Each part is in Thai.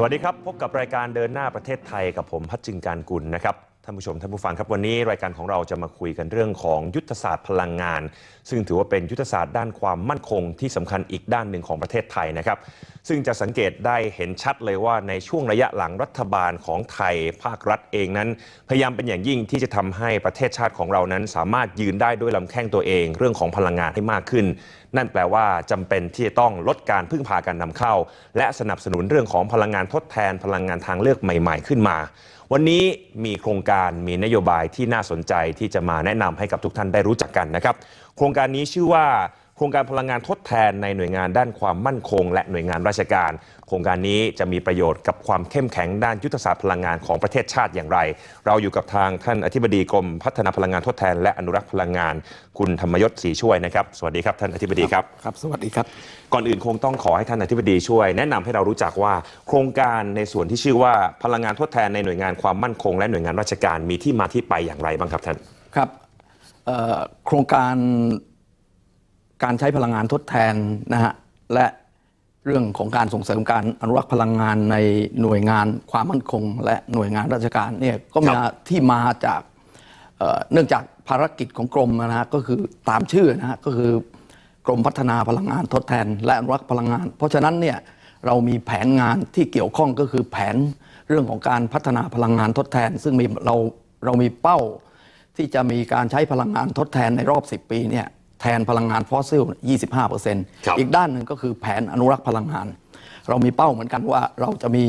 สวัสดีครับ พบกับรายการเดินหน้าประเทศไทยกับผมพัชจิงการกุลนะครับ ท่านผู้ชมท่านผู้ฟังครับวันนี้รายการของเราจะมาคุยกันเรื่องของยุทธศาสตร์พลังงาน ซึ่งถือว่าเป็นยุทธศาสตร์ด้านความมั่นคงที่สำคัญอีกด้านหนึ่งของประเทศไทยนะครับ ซึ่งจะสังเกตได้เห็นชัดเลยว่าในช่วงระยะหลังรัฐบาลของไทยภาครัฐเองนั้น พยายามเป็นอย่างยิ่งที่จะทำให้ประเทศชาติของเรานั้น สามารถยืนได้ด้วยลำแข้งตัวเอง เรื่องของพลังงานให้มากขึ้น นั่นแปลว่าจำเป็นที่จะต้องลดการพึ่งพาการนำเข้า และสนับสนุนเรื่องของพลังงานทดแทน พลังงานทางเลือกใหม่ ๆ ขึ้นมา วันนี้มีโครงการมีนโยบายที่น่าสนใจที่จะมาแนะนำให้กับทุกท่านได้รู้จักกันนะครับ โครงการนี้ชื่อว่า โครงการพลังงานทดแทนในหน่วยงานด้านความมั่นคง และหน่วยงานราชการ โครงการนี้จะมีประโยชน์กับความเข้มแข็งด้านยุทธศาสตร์พลังงานของประเทศชาติอย่างไร เราอยู่กับทางท่านอธิบดีกรมพัฒนาพลังงานทดแทน และอนุรักษ์พลังงาน คุณธรรมยศศรีช่วยนะครับ สวัสดีครับท่านอธิบดีครับ ครับ สวัสดีครับ ก่อนอื่นคงต้องขอให้ท่านอธิบดีช่วย แนะนำให้เรารู้จักว่า โครงการในส่วนที่ชื่อว่าพลังงานทดแทนในหน่วยงานความมั่นคง และหน่วยงานราชการมีที่มาที่ไปอย่างไรบ้างครับท่าน ครับเอ่อโครงการ การใช้พลังงานทดแทนนะฮะและเรื่องของการส่งเสริมการอนุรักษ์พลังงานในหน่วยงานความมั่นคง และหน่วยงานราชการเนี่ยก็มีที่มาจากเเนื่องจากภารกิจของกรมนะฮะก็คือตามชื่อนะฮะก็คือกรมพัฒนาพลังงานทดแทน และอนุรักษ์พลังงาน เพราะฉะนั้นเนี่ยเรามีแผนงานที่เกี่ยวข้องก็คือแผนเรื่องของการพัฒนาพลังงานทดแทน ซึ่งมีเราเรามีเป้าที่จะมีการใช้พลังงานทดแทนในรอบ 10 ปีเนี่ย แทนพลังงานฟอสซิล 25%ครับอีกด้านหนึ่งก็คือแผนอนุรักษ์พลังงาน เรามีเป้าเหมือนกันว่าเราจะมี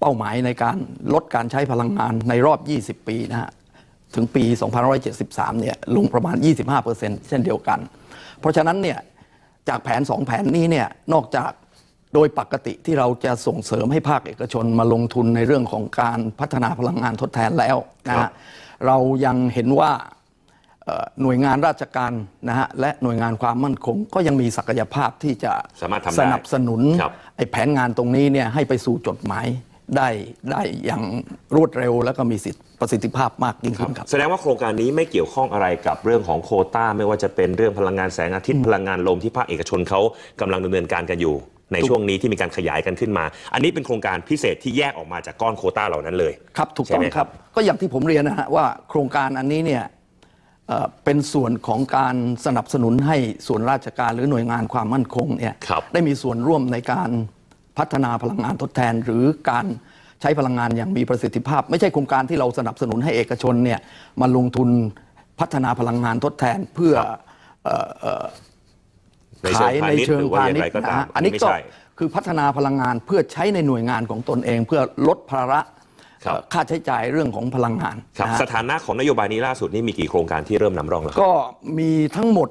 เป้าหมายในการลดการใช้พลังงานในรอบ 20 ปีนะฮะถึงปี 2573 เนี่ยลงประมาณ 25%เช่นเดียวกัน เพราะฉะนั้นเนี่ยจากแผน 2 แผนนี้เนี่ยนอกจากโดยปกติที่เราจะส่งเสริมให้ภาคเอกชนมาลงทุนในเรื่องของการพัฒนาพลังงานทดแทนแล้วนะครัฮะบเรายังเห็นว่าเอ่อ หน่วยงานราชการนะฮะและหน่วยงานความมั่นคง ก็ยังมีศักยภาพที่จะสามารถทำได้สนับสนุนครับ ไอ้แผนงานตรงนี้เนี่ยให้ไปสู่จดหมายได้ได้อย่างรวดเร็ว แล้วก็มีสิทธิประสิทธิภาพมากยิ่งขึ้นครับ แสดงว่าโครงการนี้ไม่เกี่ยวข้องอะไรกับเรื่องของโควต้า ไม่ว่าจะเป็นเรื่องพลังงานแสงอาทิตย์พลังงานลมที่ภาคเอกชนเขากำลังดำเนินการกันอยู่ ในช่วงนี้ที่มีการขยายกันขึ้นมา อันนี้เป็นโครงการพิเศษที่แยกออกมาจากก้อนโควต้าเหล่านั้นเลย ครับถูกใช่ต้องไหมครับก็อย่างที่ผมเรียนนะฮะว่าโครงการอันนี้เนี่ย เอ่อเป็นส่วนของการสนับสนุนให้ส่วนราชการหรือหน่วยงานความมั่นคงเนี่ยครับได้มีส่วนร่วมในการพัฒนาพลังงานทดแทน หรือการใช้พลังงานอย่างมีประสิทธิภาพ ไม่ใช่โครงการที่เราสนับสนุนให้เอกชนเนี่ยมาลงทุนพัฒนาพลังงานทดแทนเพื่อเอ่อเอ่อในเชิขางยพาในณิชย์เชิหงรือว่าพาอย่างณิชไรย์ก็นะตามฮะอันนี้ไม่ก็ใช่คือพัฒนาพลังงานเพื่อใช้ในหน่วยงานของตนเอง เพื่อลดภาระ ครับเอ่อค่าใช้จ่ายเรื่องของพลังงานครับนะฮะสถานะของนโยบายนี้ล่าสุดนี่มีกี่โครงการที่เริ่มนำร่องแล้วครับก็มีทั้งหมด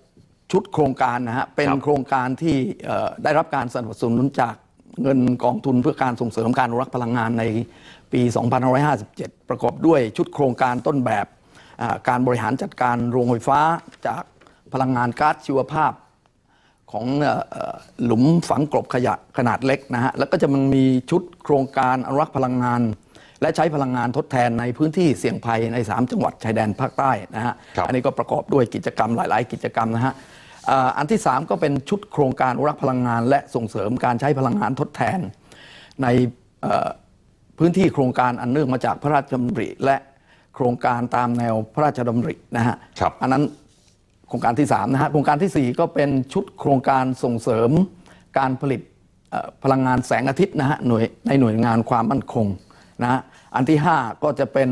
6 ชุดโครงการนะฮะเป็นครับโครงการที่เอ่อได้รับการสนับสนุนจากเงินกองทุนเพื่อการส่งเสริมการอนุรักษ์พลังงานในปี 2557 ประกอบด้วยชุดโครงการต้นแบบอ่าการบริหารจัดการโรงไฟฟ้าจากพลังงานก๊าซชีวภาพของเอ่อเอ่อหลุมฝังกลบขยะขนาดเล็กนะฮะ แล้วก็จะมันมีชุดโครงการอนุรักษ์พลังงาน และใช้พลังงานทดแทนในพื้นที่เสี่ยงภัยใน 3 จังหวัดชายแดนภาคใต้นะฮะครับอันนี้ก็ประกอบด้วยกิจกรรมหลาย ๆ กิจกรรมนะฮะเอ่ออันที่ 3 ก็เป็นชุดโครงการอนุรักษ์พลังงาน และส่งเสริมการใช้พลังงานทดแทน ในเอ่อพื้นที่โครงการอันเนื่องมาจากพระราชดำริและโครงการตามแนวพระราชดำรินะฮะครับอันนั้นโครงการที่3นะฮะโครงการทีสี่ 4 ก็เป็นชุดโครงการส่งเสริมการผลิตเอ่อพลังงานแสงอาทิตย์นะฮะหน่วยในหน่วยงานความมั่นคง นะฮะอันที่ 5 ก็จะเป็น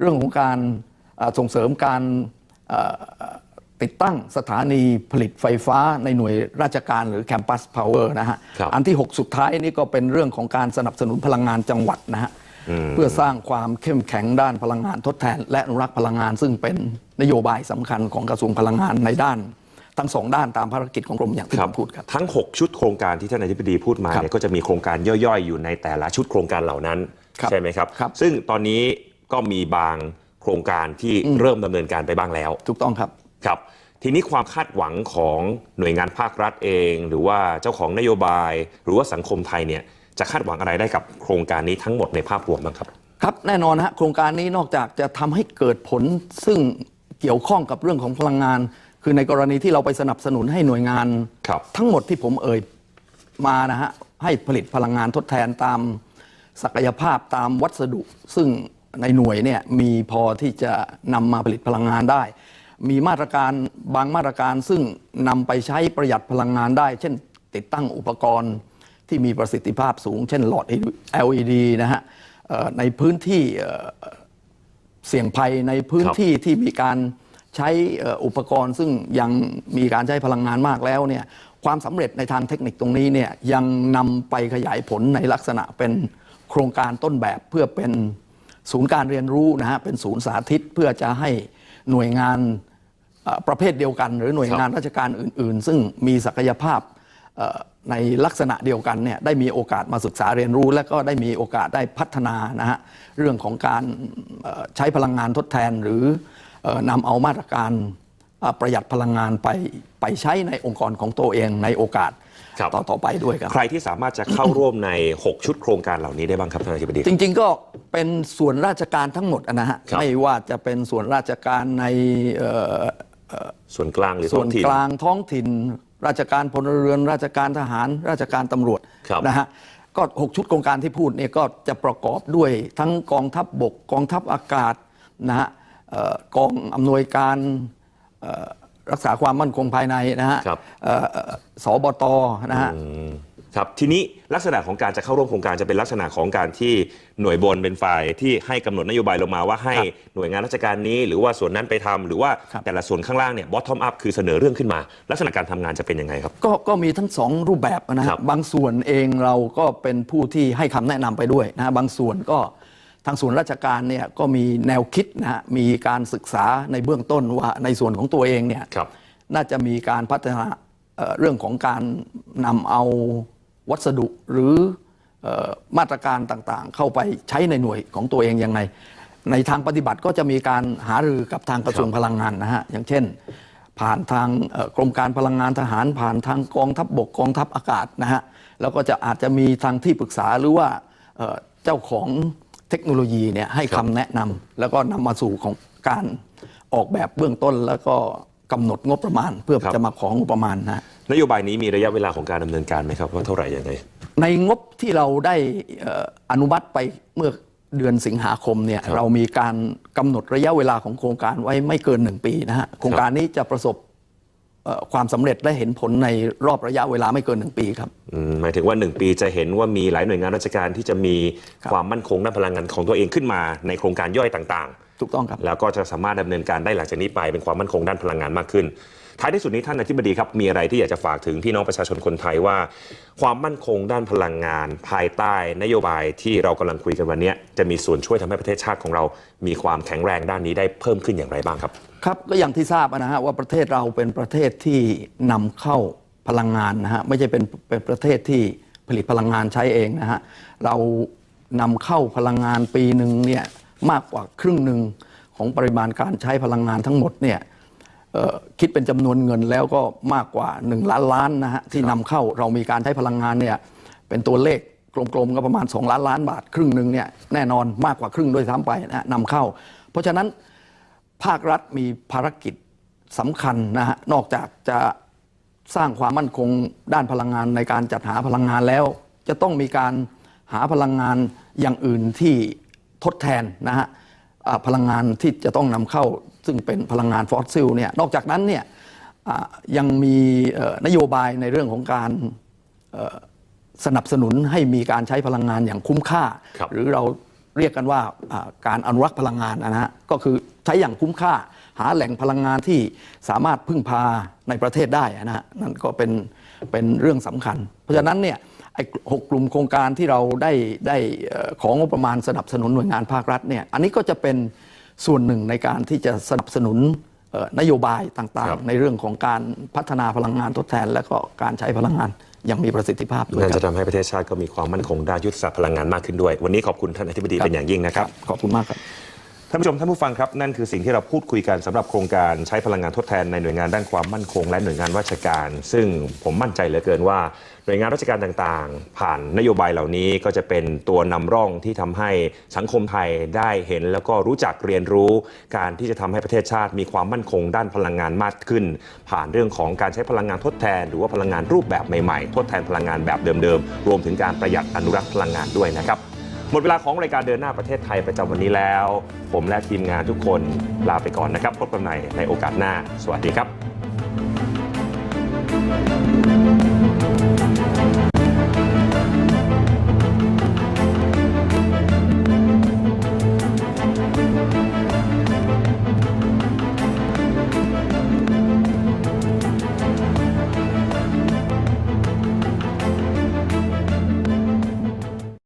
เรื่องของการเอ่อส่งเสริมการเอ่อติดตั้งสถานีผลิตไฟฟ้าในหน่วยราชการหรือแคมปัสพาวเวอร์นะฮะครับอันที่ 6 สุดท้ายนี่ก็เป็นเรื่องของการสนับสนุนพลังงานจังหวัดนะฮะ เพื่อสร้างความเข้มแข็งด้านพลังงานทดแทน และอนุรักษ์พลังงาน ซึ่งเป็นนโยบายสำคัญของกระทรวงพลังงานในด้านทั้งสองด้านตามภารกิจของกรมอย่างที่ผมพูดครับทั้ง 6 ชุดโครงการที่ท่านอธิบดีพูดมาครับเนี่ยก็จะมีโครงการย่อยๆ อยู่ในแต่ละชุดโครงการเหล่านั้นครับ ใช่ไหมครับครับ ซึ่งตอนนี้ก็มีบางโครงการที่เริ่มดำเนินการไปบ้างแล้ว ถูกต้องครับครับ ทีนี้ความคาดหวังของหน่วยงานภาครัฐเอง หรือว่าเจ้าของนโยบาย หรือว่าสังคมไทยเนี่ยจะคาดหวังอะไรได้กับโครงการนี้ทั้งหมดในภาพรวมบ้างครับ ครับแน่นอนฮะโครงการนี้นอกจากจะทำให้เกิดผลซึ่งเกี่ยวข้องกับเรื่องของพลังงาน คือในกรณีที่เราไปสนับสนุนให้หน่วยงานครับทั้งหมดที่ผมเอ่ยมานะฮะให้ผลิตพลังงานทดแทนตาม ศักยภาพตามวัสดุ ซึ่งในหน่วยเนี่ยมีพอที่จะนำมาผลิตพลังงานได้ มีมาตรการบางมาตรการซึ่งนำไปใช้ประหยัดพลังงานได้ เช่น ติดตั้งอุปกรณ์ที่มีประสิทธิภาพสูง เช่นหลอด LED นะฮะเอ่อในพื้นที่เอ่อเสี่ยงภัยในพื้นครับที่ที่มีการใช้เอ่ออุปกรณ์ ซึ่งยังมีการใช้พลังงานมากแล้วเนี่ยความสำเร็จในทางเทคนิคตรงนี้เนี่ยยังนำไปขยายผลในลักษณะเป็นโครงการต้นแบบเพื่อเป็นศูนย์การเรียนรู้นะฮะเป็นศูนย์สาธิตเพื่อจะให้หน่วยงานประเภทเดียวกัน หรือหน่วยงานราชการอื่น ๆ ซึ่งมีศักยภาพในลักษณะเดียวกันเนี่ยได้มีโอกาสมาศึกษาเรียนรู้ และก็ได้มีโอกาสได้พัฒนานะฮะเรื่องของการใช้พลังงานทดแทนหรือนำเอามาตรการ ประหยัดพลังงานไปไปใช้ในองค์กรของตัวเองในโอกาสครับต่อต่อไปด้วยครับ ใครที่สามารถจะเข้าร่วมใน 6 ชุดโครงการเหล่านี้ได้บ้างครับท่านอธิบดี จริง ๆ ก็เป็นส่วนราชการทั้งหมดนะฮะครับไม่ว่าจะเป็นส่วนราชการในเอ่อส่วนกลางหรือส่ท้วอนงถิ่นกลางท้องถิ่น ราชการพลเรือน ราชการทหาร ราชการตำรวจครับนะฮะก็ 6 ชุดโครงการที่พูดเนี่ยก็จะประกอบด้วยทั้งกองทัพบบกกองทัพอากาศนะฮะเอ่อกองอำนวยการเอ่อ รักษาความมั่นคงภายในนะฮะครับเอ่อเอ่อสบตนะฮะอืมครับทีนี้ลักษณะของการจะเข้าร่วมโครงการจะเป็นลักษณะของการที่หน่วยบนเป็นฝ่ายที่ให้กำหนดนโยบายลงมาว่าให้ครับหน่วยงานราชการนี้ หรือว่าส่วนนั้นไปทำหรือว่าครับแต่ละส่วนข้างล่างเนี่ยบอททอมอัพคือเสนอเรื่องขึ้นมา ลักษณะการทำงานจะเป็นยังไงครับ ก็ก็มีทั้งสองรูปแบบนะคครัรับบบางส่วนเองเราก็เป็นผู้ที่ให้คำแนะนำไปด้วยนะฮะบางส่วนก็ ทางส่วนราชการเนี่ยก็มีแนวคิดนะฮะมีการศึกษาในเบื้องต้นว่าในส่วนของตัวเองเนี่ยครับ น่าจะมีการพัฒนาเอ่อเรื่องของการนำเอาวัสดุหรือเอ่อมาตรการต่างๆ เข้าไปใช้ในหน่วยของตัวเองยังไง ในทางปฏิบัติก็จะมีการหารือกับทางกระทรวงพลังงานนะฮะอย่างเช่น ผ่านทางเอ่อกรมการพลังงานทหาร ผ่านทางกองทัพบบกกองทัพอากาศนะฮะแล้วก็จะอาจจะมีทางที่ปรึกษาหรือว่าเอ่อเจ้าของ เทคโนโลยีเนี่ยให้คำแนะนำแล้วก็นำมาสู่ของการออกแบบเบื้องต้นแล้วก็กำหนดงบประมาณ เพื่อครับ จะมาของงบประมาณนะฮะนโยบายนี้มีระยะเวลาของการดำเนินการไหมครับว่าเท่าไหร่ยังไง ในงบที่เราได้เอ่ออนุมัติไปเมื่อเดือนสิงหาคมเนี่ยครับเรามีการกำหนดระยะเวลาของโครงการไว้ไม่เกินหนึ่งปีนะฮะโครงการนี้จะประสบเอ่อ ความสำเร็จและเห็นผลในรอบระยะเวลาไม่เกินหนึ่งปีครับอืมหมายถึงว่า 1 ปีจะเห็นว่ามีหลายหน่วยงานราชการที่จะมีครับความมั่นคงด้านพลังงานของตัวเองขึ้นมาในโครงการย่อยต่างถูกต้องครับๆแล้วก็จะสามารถดำเนินการได้หลังจากนี้ไปเป็นความมั่นคงด้านพลังงานมากขึ้น ท้ายที่สุดนี้ท่านอธิบดีครับ มีอะไรที่อยากจะฝากถึงพี่น้องประชาชนคนไทยว่า ความมั่นคงด้านพลังงาน ภายใต้นโยบายที่เรากำลังคุยกันวันนี้จะมีส่วนช่วยทำให้ประเทศชาติของเรา มีความแข็งแรงด้านนี้ได้เพิ่มขึ้นอย่างไรบ้างครับ ครับก็อย่างที่ทราบนะฮะว่าประเทศเราเป็นประเทศที่นำเข้าพลังงานนะฮะไม่ใช่เป็นเป็นประเทศที่ผลิตพลังงานใช้เองนะฮะเรานำเข้าพลังงานปีหนึ่งเนี่ยมากกว่าครึ่งหนึ่งของปริมาณการใช้พลังงานทั้งหมดเนี่ยคิดเป็นจำนวนเงินแล้วก็มากกว่า 1 ล้านล้านนะฮะที่นำเข้าเรามีการใช้พลังงานเนี่ยเป็นตัวเลขกลมๆก็ประมาณ 2 ล้านล้านบาท ครึ่งหนึ่งเนี่ยแน่นอนมากกว่าครึ่งด้วยซ้ำไปนะฮะนำเข้า เพราะฉะนั้น ภาครัฐมีภารกิจสำคัญนะฮะนอกจากจะสร้างความมั่นคงด้านพลังงานในการจัดหาพลังงานแล้ว จะต้องมีการหาพลังงานอย่างอื่นที่ทดแทนนะฮะอ่าพลังงานที่จะต้องนำเข้าซึ่งเป็นพลังงานฟอสซิลเนี่ยนอกจากนั้นเนี่ยอ่ายังมีเอ่อนโยบายในเรื่องของการสนับสนุนให้มีการใช้พลังงานอย่างคุ้มค่าครับหรือเราเรียกกันว่าอ่าการอนุรักษ์พลังงานนะฮะก็คือ ใช้อย่างคุ้มค่า หาแหล่งพลังงานที่สามารถพึ่งพาในประเทศได้นะฮะนั่นก็เป็นเป็นเรื่องสำคัญ เพราะฉะนั้นเนี่ยไอ้หกกลุ่มโครงการที่เราได้ได้เอ่อของงบประมาณสนับสนุนหน่วยงานภาครัฐเนี่ยอันนี้ก็จะเป็นส่วนหนึ่งในการที่จะสนับสนุนเอ่อนโยบายต่างครับๆในเรื่องของการพัฒนาพลังงานทดแทน และก็การใช้พลังงานอย่างมีประสิทธิภาพด้วยนั่นคจะรับทำให้ประเทศชาติก็มีความมั่นคงด้านยุทธศาสตร์พลังงานมากขึ้นด้วย วันนี้ขอบคุณท่านอธิบดีเป็นอย่างยิ่งนะครับ ขอบคุณมากครับ ท่านผู้ชมท่านผู้ฟังครับ นั่นคือสิ่งที่เราพูดคุยกันสำหรับโครงการใช้พลังงานทดแทนในหน่วยงานด้านความมั่นคง และหน่วยงานราชการ ซึ่งผมมั่นใจเหลือเกินว่า หน่วยงานราชการต่างๆ ผ่านนโยบายเหล่านี้ก็จะเป็นตัวนำร่องที่ทำให้สังคมไทยได้เห็น แล้วก็รู้จักเรียนรู้ การที่จะทำให้ประเทศชาติมีความมั่นคง ด้านพลังงานมากขึ้น ผ่านเรื่องของการใช้พลังงานทดแทน หรือว่าพลังงานรูปแบบใหม่ๆ ทดแทนพลังงานแบบเดิมๆรวมถึงการประหยัดอนุรักษ์พลังงานด้วยนะครับ หมดเวลาของรายการเดินหน้าประเทศไทยประจำวันนี้แล้ว ผมและทีมงานทุกคนลาไปก่อนนะครับพบกันใหม่ในโอกาสหน้า สวัสดีครับ